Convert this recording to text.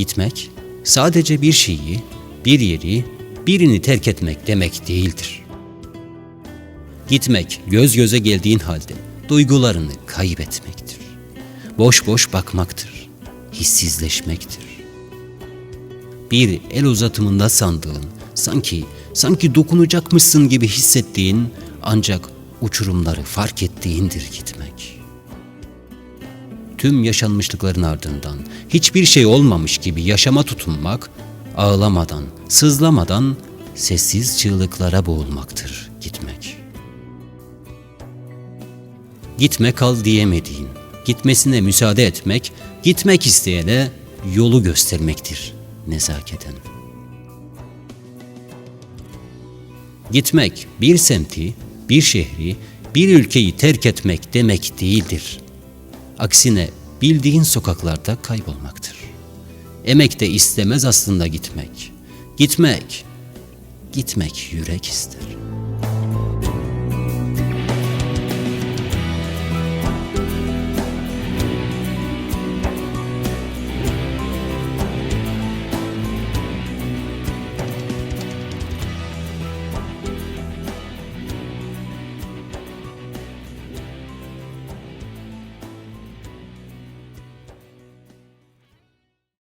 Gitmek sadece bir şeyi, bir yeri, birini terk etmek demek değildir. Gitmek göz göze geldiğin halde duygularını kaybetmektir. Boş boş bakmaktır. Hissizleşmektir. Bir el uzatımında sandığın, sanki sanki dokunacakmışsın gibi hissettiğin ancak uçurumları fark ettiğindir gitmek. Tüm yaşanmışlıkların ardından hiçbir şey olmamış gibi yaşama tutunmak, ağlamadan, sızlamadan sessiz çığlıklara boğulmaktır gitmek. Gitme kal diyemediğin, gitmesine müsaade etmek, gitmek isteyene yolu göstermektir nezaketen. Gitmek bir semti, bir şehri, bir ülkeyi terk etmek demek değildir. Aksine bildiğin sokaklarda kaybolmaktır. Emek de istemez aslında gitmek. Gitmek, gitmek yürek ister.''